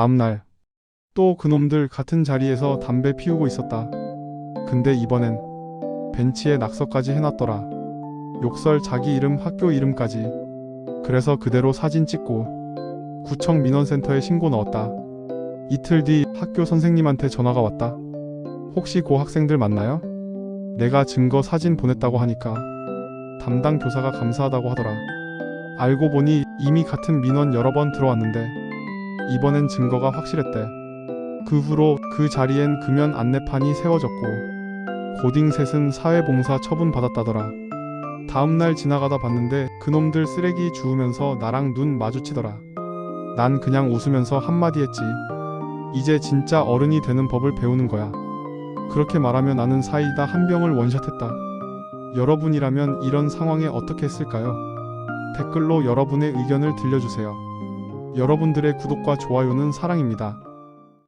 다음날 또 그놈들 같은 자리에서 담배 피우고 있었다. 근데 이번엔 벤치에 낙서까지 해놨더라. 욕설 자기 이름 학교 이름까지. 그래서 그대로 사진 찍고 구청 민원센터에 신고 넣었다. 이틀 뒤 학교 선생님한테 전화가 왔다. 혹시 고 학생들 맞나요? 내가 증거 사진 보냈다고 하니까 담당 교사가 감사하다고 하더라. 알고 보니 이미 같은 민원 여러 번 들어왔는데 이번엔 증거가 확실했대. 그 후로 그 자리엔 금연 안내판이 세워졌고 고딩셋은 사회봉사 처분 받았다더라. 다음날 지나가다 봤는데 그놈들 쓰레기 주우면서 나랑 눈 마주치더라. 난 그냥 웃으면서 한마디 했지. 이제 진짜 어른이 되는 법을 배우는 거야. 그렇게 말하며 나는 사이다 한 병을 원샷했다. 여러분이라면 이런 상황에 어떻게 했을까요? 댓글로 여러분의 의견을 들려주세요. 여러분들의 구독과 좋아요는 사랑입니다.